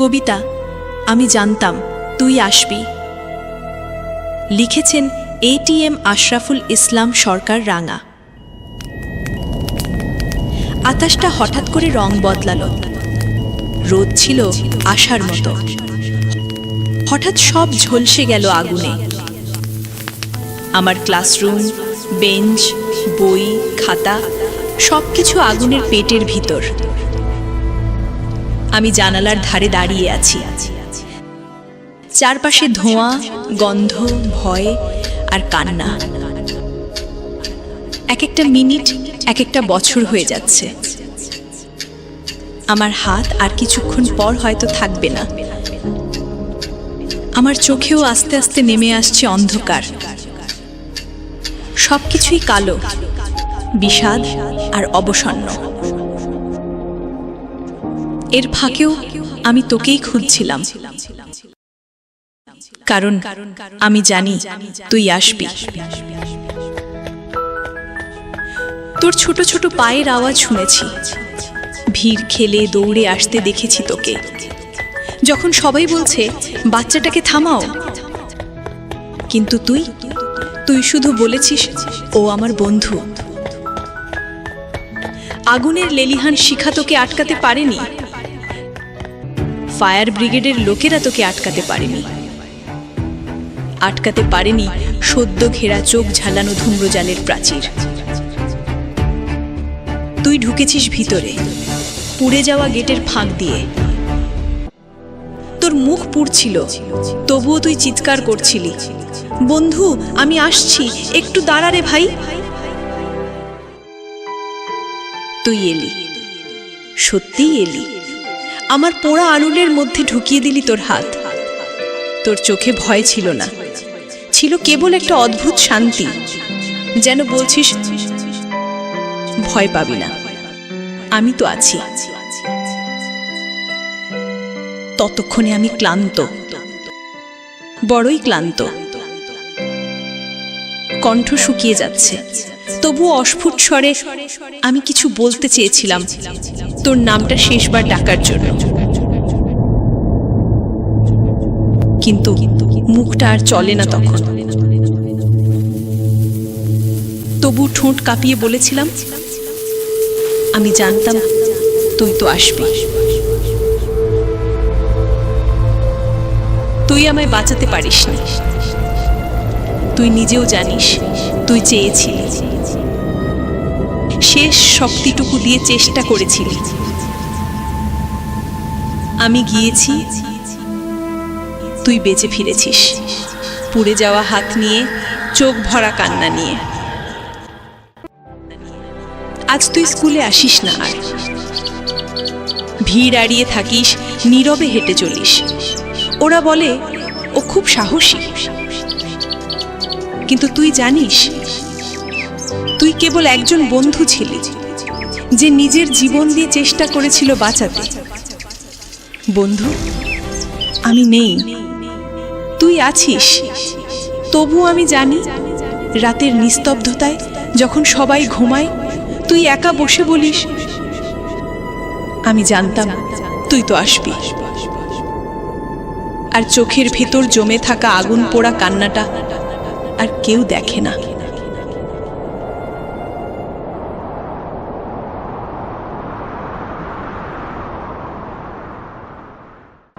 কবিতা, আমি জানতাম তুই আসবি। লিখেছেন এটিএম আশরাফুল ইসলাম সরকার, রাঙা। আকাশটা হঠাৎ করে রং বদলালো। রোদ ছিল আশার মতো। হঠাৎ সব ঝলসে গেল আগুনে। আমার ক্লাসরুম, বেঞ্চ, বই, খাতা, সবকিছু আগুনের পেটের ভিতর। আমি জানালার ধারে দাঁড়িয়ে আছি। চারপাশে ধোঁয়া, গন্ধ, ভয় আর কান্না। এক একটা মিনিট এক একটা বছর হয়ে যাচ্ছে। আমার হাত আর কিছুক্ষণ পর হয়তো থাকবে না। আমার চোখেও আস্তে আস্তে নেমে আসছে অন্ধকার। সবকিছুই কালো, বিষাদ আর অবসন্ন। এর ফাঁকেও আমি তোকেই খুঁজছিলাম। কারণ আমি জানি তুই আসবি। তোর ছোট ছোট পায়ের আওয়াজ শুনেছি। ভিড় খেলে দৌড়ে আসতে দেখেছি তোকে। যখন সবাই বলছে, বাচ্চাটাকে থামাও। কিন্তু তুই তুই শুধু বলেছিস, ও আমার বন্ধু। আগুনের লেলিহান শিখা তোকে আটকাতে পারেনি? ফায়ার ব্রিগেডের লোকেরা তোকে আটকাতে পারেনি। আটকাতে পারেনি সদ্য ঘেরা চোখ ঝালানো ধূম্রজালের প্রাচীর। তুই ঢুকেছিস ভিতরে, পুড়ে যাওয়া গেটের ফাঁক দিয়ে। তোর মুখ পুড়ছিল, তবুও তুই চিৎকার করছিলি। বন্ধু, আমি আসছি, একটু দাঁড়া রে ভাই। তুই এলি। সত্যিই এলি। আমার পোড়া আঙুলের মধ্যে ঢুকিয়ে দিলি তোর হাত। তোর চোখে ভয় ছিল না। ছিল কেবল একটা অদ্ভুত শান্তি। যেন বলছিস, ভয় পাবি না। আমি তো আছি। ততক্ষণে আমি ক্লান্ত। বড়ই ক্লান্ত। কণ্ঠ শুকিয়ে যাচ্ছে। তবু অস্ফুট স্বরে, আমি কিছু বলতে চেয়েছিলাম। তোর নামটা শেষবার ডাকার জন্য। কিন্তু মুখটা আর চলে না তখন। তবু ঠোঁট কাঁপিয়ে বলেছিলাম, আমি জানতাম তুই তো আসবি। তুই আমায় বাঁচাতে পারিস না তুই নিজেও জানিস, তুই চেয়েছিলি শেষ শক্তিটুকু দিয়ে চেষ্টা করেছিলি। আমি গিয়েছি, তুই বেঁচে ফিরেছিস। পুড়ে যাওয়া হাত নিয়ে, চোখ ভরা কান্না নিয়ে। আজ তুই স্কুলে আসিস না আর। ভিড় এড়িয়ে থাকিস, নীরবে হেঁটে চলিস। ওরা বলে, ও খুব সাহসী। কিন্তু তুই জানিস তুই কেবল একজন বন্ধু ছিলি, যে নিজের জীবন দিয়ে চেষ্টা করেছিল বাঁচাতে। বন্ধু, আমি নেই। তুই আছিস। তবু আমি জানি, রাতের নিস্তব্ধতায় যখন সবাই ঘুমায়, তুই একা বসে বলিস, আমি জানতাম তুই তো আসবি। আর চোখের ভেতর জমে থাকা আগুন পোড়া কান্নাটা আর কেউ দেখে না।